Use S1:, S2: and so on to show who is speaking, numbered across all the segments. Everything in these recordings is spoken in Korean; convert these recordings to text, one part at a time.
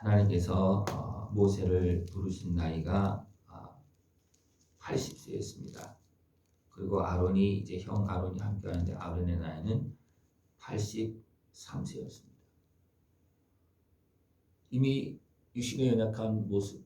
S1: 하나님께서 어, 모세를 부르신 나이가 80세였습니다. 그리고 아론이 이제 형 아론이 함께하는데 아론의 나이는 83세였습니다. 이미 육신의 연약한 모습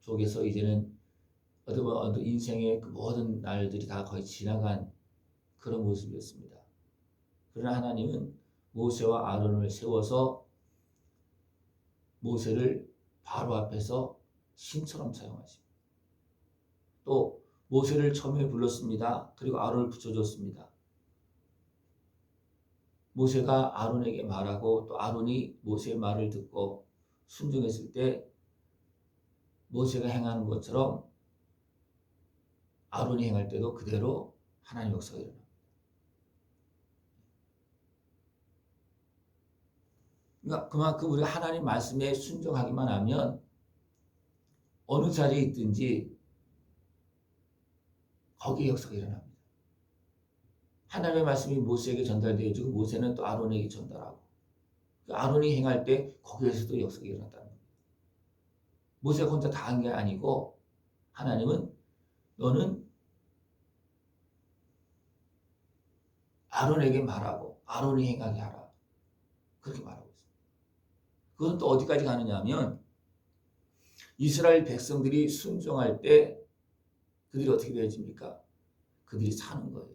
S1: 속에서 이제는 어떤 어떤 인생의 그 모든 날들이 다 거의 지나간 그런 모습이었습니다. 그러나 하나님은 모세와 아론을 세워서 모세를 바로 앞에서 신처럼 사용하십니다. 또 모세를 처음에 불렀습니다. 그리고 아론을 붙여줬습니다. 모세가 아론에게 말하고 또 아론이 모세의 말을 듣고 순종했을 때 모세가 행하는 것처럼 아론이 행할 때도 그대로 하나님 역사가 일어납니다. 그러니까 그만큼 우리가 하나님 말씀에 순종하기만 하면 어느 자리에 있든지 거기에 역사가 일어납니다. 하나님의 말씀이 모세에게 전달되어지고 모세는 또 아론에게 전달하고 그 아론이 행할 때 거기에서도 역사가 일어났다는 겁니다. 모세가 혼자 다 한 게 아니고 하나님은 너는 아론에게 말하고 아론이 행하게 하라. 그렇게 말하고. 그건 또 어디까지 가느냐 하면 이스라엘 백성들이 순종할 때 그들이 어떻게 되어집니까? 그들이 사는 거예요.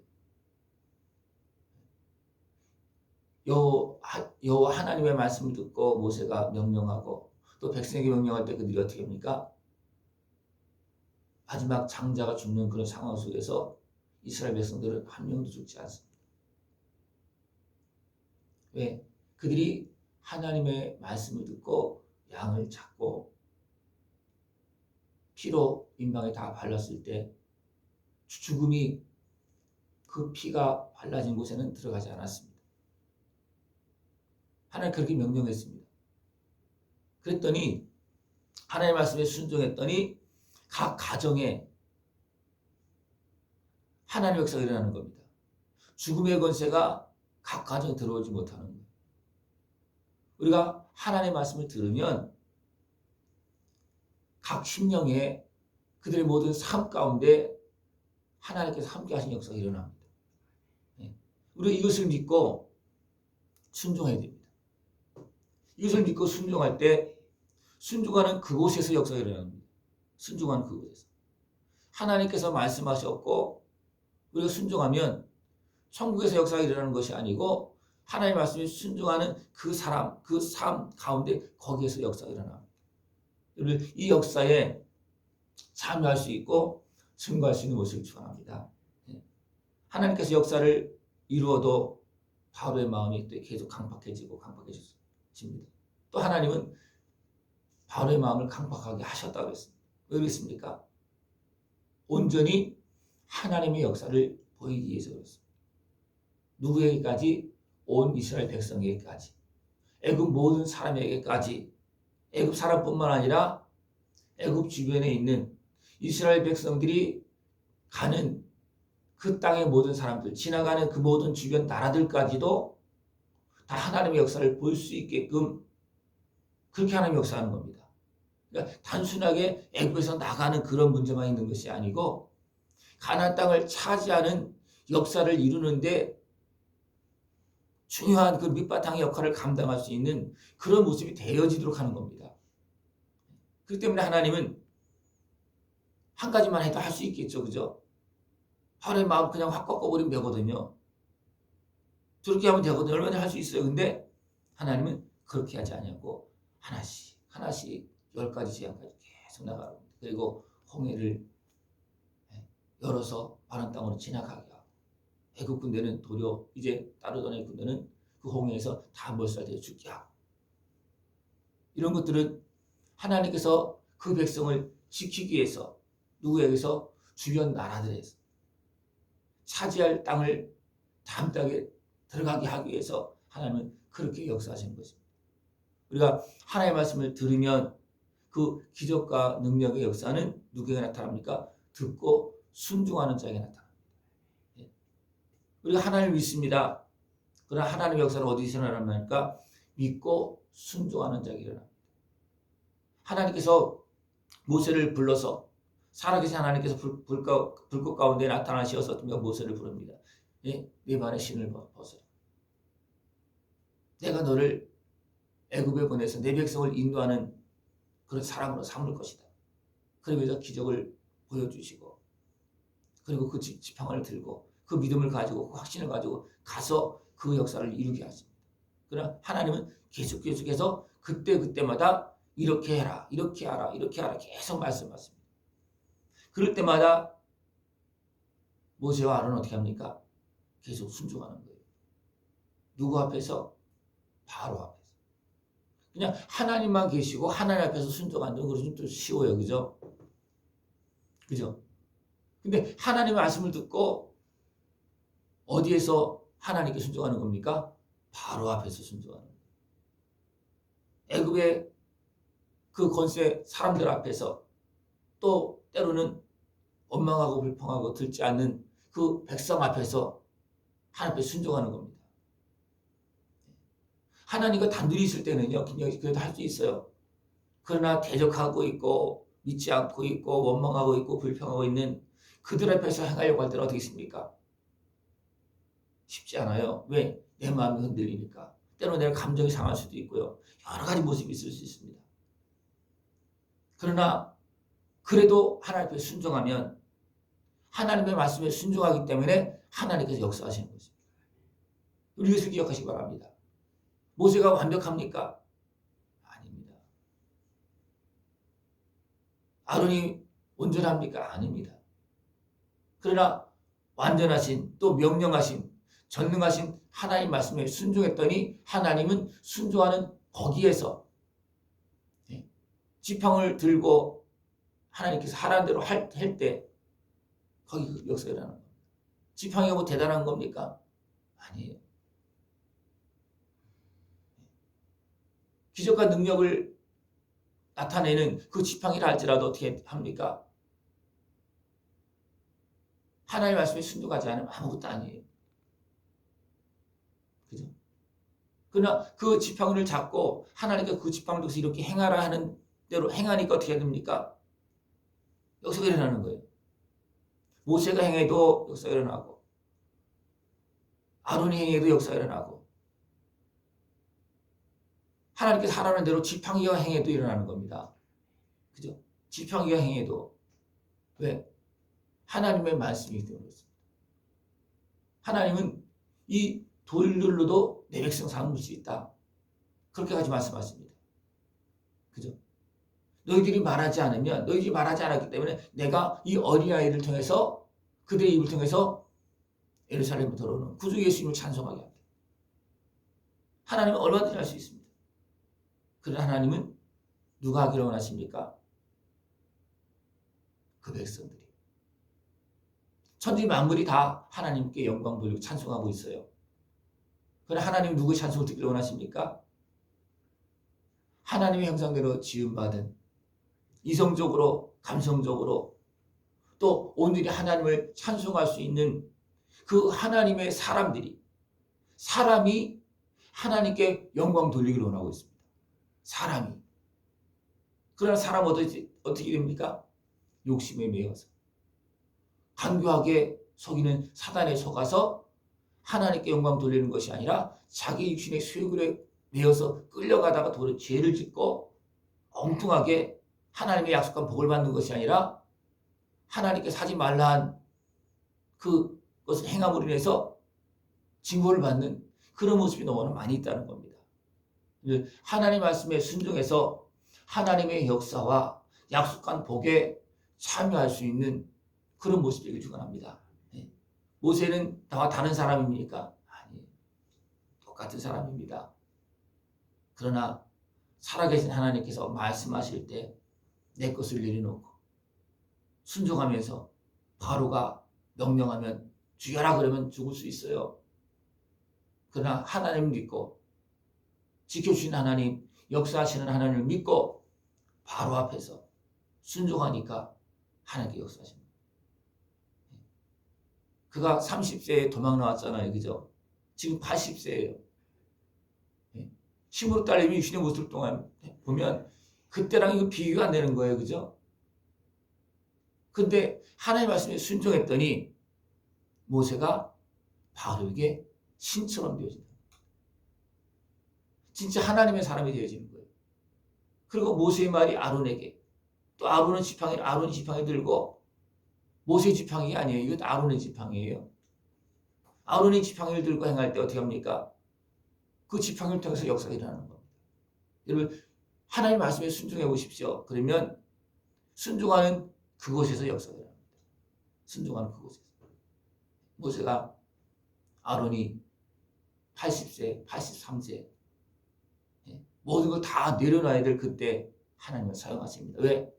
S1: 여호와 하나님의 말씀을 듣고 모세가 명령하고 또 백성에게 명령할 때 그들이 어떻게 합니까? 마지막 장자가 죽는 그런 상황 속에서 이스라엘 백성들은 한 명도 죽지 않습니다. 왜? 그들이 하나님의 말씀을 듣고 양을 잡고 피로 인방에 다 발랐을 때 죽음이 그 피가 발라진 곳에는 들어가지 않았습니다. 하나님 그렇게 명령했습니다. 그랬더니 하나님의 말씀에 순종했더니 각 가정에 하나님의 역사가 일어나는 겁니다. 죽음의 권세가 각 가정에 들어오지 못하는 거예요. 우리가 하나님의 말씀을 들으면 각 심령에 그들의 모든 삶 가운데 하나님께서 함께 하신 역사가 일어납니다. 네. 우리가 이것을 믿고 순종해야 됩니다. 이것을 믿고 순종할 때 순종하는 그곳에서 역사가 일어납니다. 순종하는 그곳에서. 하나님께서 말씀하셨고 우리가 순종하면 천국에서 역사가 일어나는 것이 아니고 하나님의 말씀에 순종하는 그 사람, 그 삶 가운데 거기에서 역사가 일어납니다. 이 역사에 참여할 수 있고 증거할 수 있는 것을 축원합니다. 예. 하나님께서 역사를 이루어도 바로의 마음이 계속 강팍해지고 강팍해집니다. 또 하나님은 바로의 마음을 강팍하게 하셨다고 그랬습니다. 왜 그랬습니까? 온전히 하나님의 역사를 보이기 위해서 그렇습니다. 누구에게까지? 온 이스라엘 백성에게까지. 애굽 모든 사람에게까지 애굽 사람뿐만 아니라 애굽 주변에 있는 이스라엘 백성들이 가는 그 땅의 모든 사람들, 지나가는 그 모든 주변 나라들까지도 다 하나님의 역사를 볼 수 있게끔 그렇게 하나님 역사하는 겁니다. 그러니까 단순하게 애굽에서 나가는 그런 문제만 있는 것이 아니고 가나안 땅을 차지하는 역사를 이루는데 중요한 그 밑바탕의 역할을 감당할 수 있는 그런 모습이 되어지도록 하는 겁니다. 그렇기 때문에 하나님은 한 가지만 해도 할 수 있겠죠. 그죠? 하나님 마음 그냥 확 꺾어버리면 되거든요. 저렇게 하면 되거든요. 얼마나 할 수 있어요. 근데 하나님은 그렇게 하지 않냐고 하나씩 하나씩 열 가지 제한까지 계속 나가고 그리고 홍해를 열어서 바른 땅으로 지나가게 애국 군대는 도려 이제 따르던 애국 군대는 그 홍해에서 다 몰살되어 죽게 하고 이런 것들은 하나님께서 그 백성을 지키기 위해서 누구에게서 주변 나라들에서 차지할 땅을 다음 땅에 들어가게 하기 위해서 하나님은 그렇게 역사하시는 것입니다. 우리가 하나님의 말씀을 들으면 그 기적과 능력의 역사는 누구에게 나타납니까? 듣고 순종하는 자에게 나타납니다. 예. 우리가 하나님을 믿습니다. 그러나 하나님의 역사는 어디서 일어납니까? 믿고 순종하는 자가 일어납니다. 하나님께서 모세를 불러서 살아계신 하나님께서 불, 불꽃, 불꽃 가운데 나타나시어서 모세를 부릅니다. 예? 네 발의 신을 벗어라. 내가 너를 애굽에 보내서 내 백성을 인도하는 그런 사람으로 삼을 것이다. 그러면서 기적을 보여주시고 그리고 그 지팡이를 들고 그 믿음을 가지고 그 확신을 가지고 가서 그 역사를 이루게 하십니다. 그러나 하나님은 계속 계속해서 그때 그때마다 이렇게 해라, 이렇게 하라, 이렇게 하라 계속 말씀하십니다. 그럴 때마다 모세와 아론은 어떻게 합니까? 계속 순종하는 거예요. 누구 앞에서? 바로 앞에서. 그냥 하나님만 계시고 하나님 앞에서 순종하는 것은 좀 쉬워요. 그죠? 그죠? 근데 하나님의 말씀을 듣고 어디에서 하나님께 순종하는 겁니까? 바로 앞에서 순종하는 거예요. 애굽의 그 권세 사람들 앞에서 또 때로는 원망하고 불평하고 들지 않는 그 백성 앞에서 하나님께 순종하는 겁니다. 하나님과 단둘이 있을 때는요, 그냥 그래도 할 수 있어요. 그러나 대적하고 있고 믿지 않고 있고 원망하고 있고 불평하고 있는 그들 앞에서 행하려고 할 때는 어떻게 있습니까? 쉽지 않아요. 왜? 내 마음이 흔들리니까. 때로 내 감정이 상할 수도 있고요. 여러 가지 모습이 있을 수 있습니다. 그러나 그래도 하나님 앞에 순종하면 하나님의 말씀에 순종하기 때문에 하나님께서 역사하시는 것입니다. 우리 이것을 기억하시기 바랍니다. 모세가 완벽합니까? 아닙니다. 아론이 온전합니까? 아닙니다. 그러나 완전하신 또 명령하신 전능하신 하나님 말씀에 순종했더니 하나님은 순종하는 거기에서 예, 지팡을 들고 하나님께서 하라는 대로 할 때 거기 그 역사가 일어나는 겁니다. 지팡이가 뭐 대단한 겁니까? 아니에요. 기적과 능력을 나타내는 그 지팡이라 할지라도 어떻게 합니까? 하나님의 말씀에 순종하지 않으면 아무것도 아니에요. 그죠? 그러나 그 지팡이를 잡고 하나님께 그 지팡이를 통해서 이렇게 행하라 하는 대로 행하니까 어떻게 됩니까? 역사가 일어나는 거예요. 모세가 행해도 역사가 일어나고 아론이 행해도 역사가 일어나고 하나님께서 하라는 대로 지팡이가 행해도 일어나는 겁니다. 그죠? 지팡이가 행해도 왜? 하나님의 말씀이기 때문에 그렇습니다. 하나님은 이 돌들로도 내 백성 삼을 수 있다. 그렇게까지 말씀하십니다. 그죠? 너희들이 말하지 않으면 너희들이 말하지 않았기 때문에 내가 이 어린아이를 통해서 그들의 입을 통해서 예루살렘으로 들어오는 구주 예수님을 찬송하게 합니다. 하나님은 얼마든지 할 수 있습니다. 그러나 하나님은 누가 하기를 원하십니까? 그 백성들이. 천지 만물이 다 하나님께 영광 돌리고 찬송하고 있어요. 그러나 하나님 누구 찬송을 듣기를 원하십니까? 하나님의 형상대로 지음받은 이성적으로 감성적으로 또 오늘이 하나님을 찬송할 수 있는 그 하나님의 사람들이 사람이 하나님께 영광 돌리기를 원하고 있습니다. 사람이. 그러나 사람 어떻게, 어떻게 됩니까? 욕심에 매여서. 간교하게 속이는 사단에 속아서 하나님께 영광 돌리는 것이 아니라 자기 육신의 수욕에 매여서 끌려가다가 도로 죄를 짓고 엉뚱하게 하나님의 약속한 복을 받는 것이 아니라 하나님께 사지 말라 한 그것을 행함으로 인해서 징벌을 받는 그런 모습이 너무나 많이 있다는 겁니다. 하나님 말씀에 순종해서 하나님의 역사와 약속한 복에 참여할 수 있는 그런 모습이길 축원합니다. 네. 모세는 나와 다른 사람입니까? 아니, 똑같은 사람입니다. 그러나 살아계신 하나님께서 말씀하실 때 내 것을 내려놓고 순종하면서 바로가 명령하면 죽여라 그러면 죽을 수 있어요. 그러나 하나님 믿고 지켜주신 하나님, 역사하시는 하나님을 믿고 바로 앞에서 순종하니까 하나님께 역사하십니다. 그가 30세에 도망 나왔잖아요. 그죠? 지금 80세예요. 힘으로 딸림이 육신의 모습 동안 보면 그때랑 이거 비교가 안 되는 거예요. 그죠? 근데 하나님 말씀에 순종했더니 모세가 바로에게 신처럼 되어진다. 진짜 하나님의 사람이 되어지는 거예요. 그리고 모세의 말이 아론에게 또 아론은 지팡이 아론이 지팡이 들고 모세 지팡이 아니에요. 이건 아론의 지팡이에요. 아론이 지팡이를 들고 행할 때 어떻게 합니까? 그 지팡이를 통해서 역사가 일어나는 겁니다. 여러분 하나님 말씀에 순종해 보십시오. 그러면 순종하는 그곳에서 역사가 일어납니다. 순종하는 그곳에서. 모세가 아론이 80세, 83세 모든 걸 다 내려놔야 될 그때 하나님을 사용하십니다. 왜?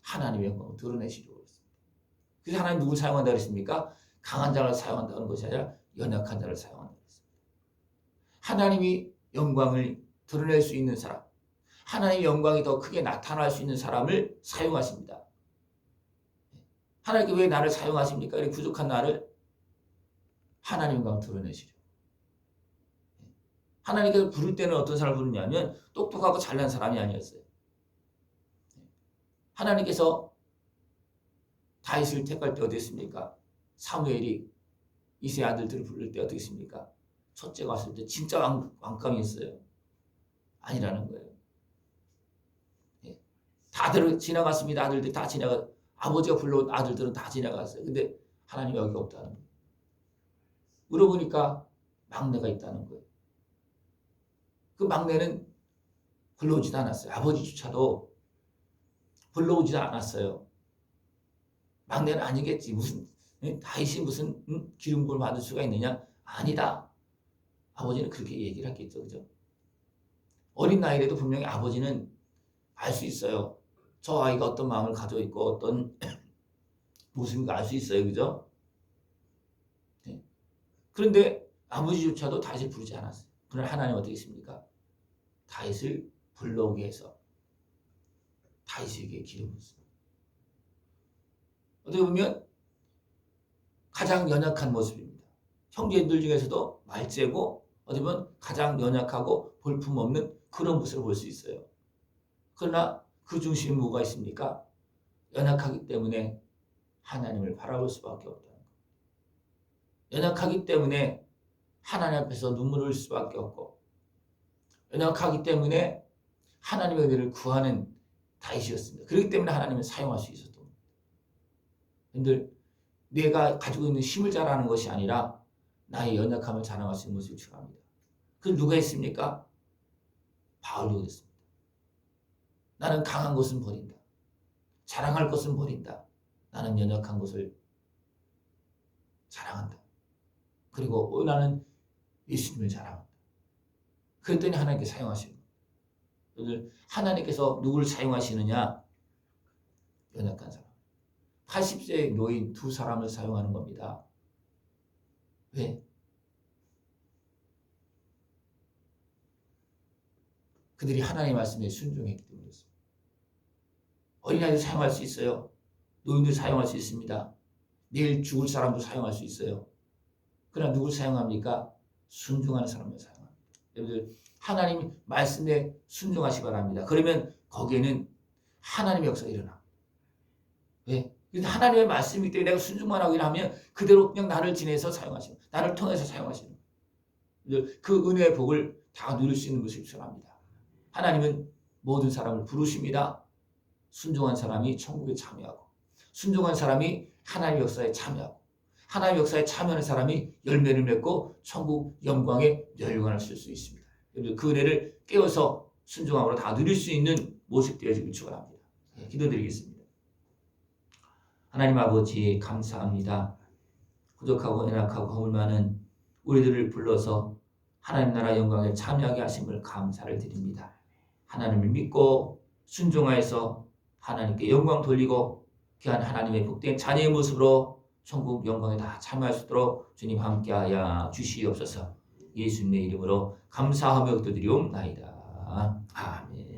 S1: 하나님의 영광을 드러내시려고 했습니다. 그래서 하나님 누굴 사용한다 그랬습니까? 강한 자를 사용한다는 것이 아니라 연약한 자를 사용한다. 하나님이 영광을 드러낼 수 있는 사람, 하나님의 영광이 더 크게 나타날 수 있는 사람을 사용하십니다. 하나님께 왜 나를 사용하십니까? 이렇게 부족한 나를 하나님 영광 드러내시려. 하나님께서 부를 때는 어떤 사람을 부르냐면 똑똑하고 잘난 사람이 아니었어요. 하나님께서 다윗을 택할 때 어땠습니까? 사무엘이 이세 아들들을 부를 때 어떻습니까? 첫째가 왔을 때 진짜 왕, 왕감이었어요. 아니라는 거예요. 예. 다들 지나갔습니다. 아들들 다 지나가 아버지가 불러온 아들들은 다 지나갔어요. 근데 하나님 여기 없다는 거예요. 물어보니까 막내가 있다는 거예요. 그 막내는 불러오지도 않았어요. 아버지조차도 불러오지도 않았어요. 막내는 아니겠지. 무슨 다윗이 무슨 응? 기름 부을 받을 수가 있느냐? 아니다. 아버지는 그렇게 얘기를 했겠죠. 그죠? 어린 나이에도 분명히 아버지는 알 수 있어요. 저 아이가 어떤 마음을 가지고 있고 어떤 모습인가 알 수 있어요. 그죠? 네. 그런데 아버지조차도 다윗을 부르지 않았어요. 그러나 하나님 어떻게 했습니까? 다윗을 불러오게 해서 다윗에게 기름을 붓습니다. 어떻게 보면 가장 연약한 모습입니다. 형제들 중에서도 말째고 어떻게 보면 가장 연약하고 볼품없는 그런 모습을 볼 수 있어요. 그러나 그 중심에 뭐가 있습니까? 연약하기 때문에 하나님을 바라볼 수밖에 없다는 것. 연약하기 때문에 하나님 앞에서 눈물을 흘릴 수밖에 없고 연약하기 때문에 하나님의 은혜를 구하는 다윗이었습니다. 그렇기 때문에 하나님을 사용할 수 있었던 여러분들 내가 가지고 있는 힘을 자라는 것이 아니라 나의 연약함을 자랑할 수 있는 모습을 추구합니다. 그 누가 했습니까? 바울도 그랬습니다. 나는 강한 것은 버린다. 자랑할 것은 버린다. 나는 연약한 것을 자랑한다. 그리고 나는 예수님을 자랑한다. 그랬더니 하나님께 사용하시는 거예요. 하나님께서 누구를 사용하시느냐? 연약한 사람. 80세 노인 두 사람을 사용하는 겁니다. 왜? 그들이 하나님의 말씀에 순종했기 때문이었습니다. 어린아이도 사용할 수 있어요. 노인도 사용할 수 있습니다. 내일 죽을 사람도 사용할 수 있어요. 그러나 누굴 사용합니까? 순종하는 사람을 사용합니다. 여러분들 하나님 말씀에 순종하시 기 바랍니다. 그러면 거기에는 하나님의 역사가 일어나. 왜? 하나님의 말씀이기 때문에 내가 순종만 하고 하면 그대로 그냥 나를 지내서 사용하시는 나를 통해서 사용하시는 그 은혜의 복을 다 누릴 수 있는 것을 추천합니다. 하나님은 모든 사람을 부르십니다. 순종한 사람이 천국에 참여하고 순종한 사람이 하나님의 역사에 참여하고 하나님의 역사에 참여하는 사람이 열매를 맺고 천국 영광에 열관을 쓸 수 있습니다. 그 은혜를 깨워서 순종함으로 다 누릴 수 있는 모습 되어지길 축원합니다. 네, 기도드리겠습니다. 하나님 아버지 감사합니다. 부족하고 연약하고 허물 많은 우리들을 불러서 하나님 나라 영광에 참여하게 하심을 감사를 드립니다. 하나님을 믿고 순종하여서 하나님께 영광 돌리고 귀한 하나님의 복된 자녀의 모습으로 천국 영광에 다 참여할 수 있도록 주님 함께하여 주시옵소서 예수님의 이름으로 감사하며 기도드리옵나이다. 아멘